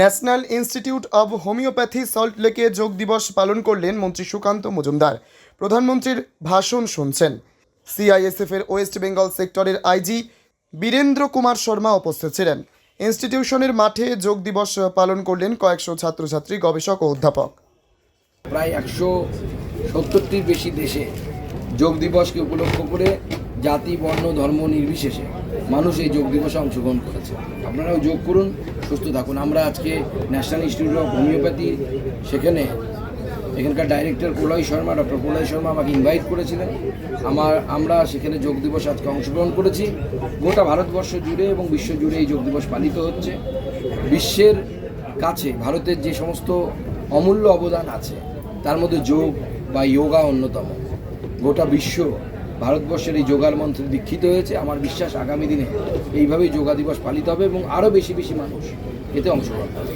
National Institute of Homoeopathy Salt লেকে যোগ দিবস পালন করলেন মন্ত্রী সুকান্ত মজুমদার। প্রধানমন্ত্রীর ভাষণ শুনছেন। সিআইএসএফ এর ওয়েস্ট বেঙ্গল সেক্টরের আইজি বীরেন্দ্র কুমার শর্মা উপস্থিত ছিলেন। ইনস্টিটিউশনের মাঠে যোগ দিবস পালন করলেন কয়েকশো ছাত্রছাত্রী, গবেষক ও অধ্যাপক। প্রায় একশো সত্তরটির বেশি দেশে যোগ দিবসকে উপলক্ষ করে জাতি, বর্ণ, ধর্ম নির্বিশেষে মানুষ এই যোগ দিবসে অংশগ্রহণ করেছে। আপনারাও যোগ করুন, সুস্থ থাকুন। আমরা আজকে ন্যাশনাল ইনস্টিটিউট অফ হোমিওপ্যাথি সেখানে এখানকার ডাইরেক্টর প্রলয় শর্মা ডক্টর প্রলয় শর্মা আমাকে ইনভাইট করেছিলেন। আমার, আমরা সেখানে যোগ দিবস আজকে অংশগ্রহণ করেছি। গোটা ভারতবর্ষ জুড়ে এবং বিশ্ব জুড়ে এই যোগ দিবস পালিত হচ্ছে। বিশ্বের কাছে ভারতের যে সমস্ত অমূল্য অবদান আছে, তার মধ্যে যোগ বা যোগা অন্যতম। গোটা বিশ্ব ভারতবর্ষের এই যোগার মন্ত্রে দীক্ষিত হয়েছে। আমার বিশ্বাস আগামী দিনে এইভাবেই যোগা দিবস পালিত হবে এবং আরও বেশি বেশি মানুষ এতে অংশগ্রহণ করবে।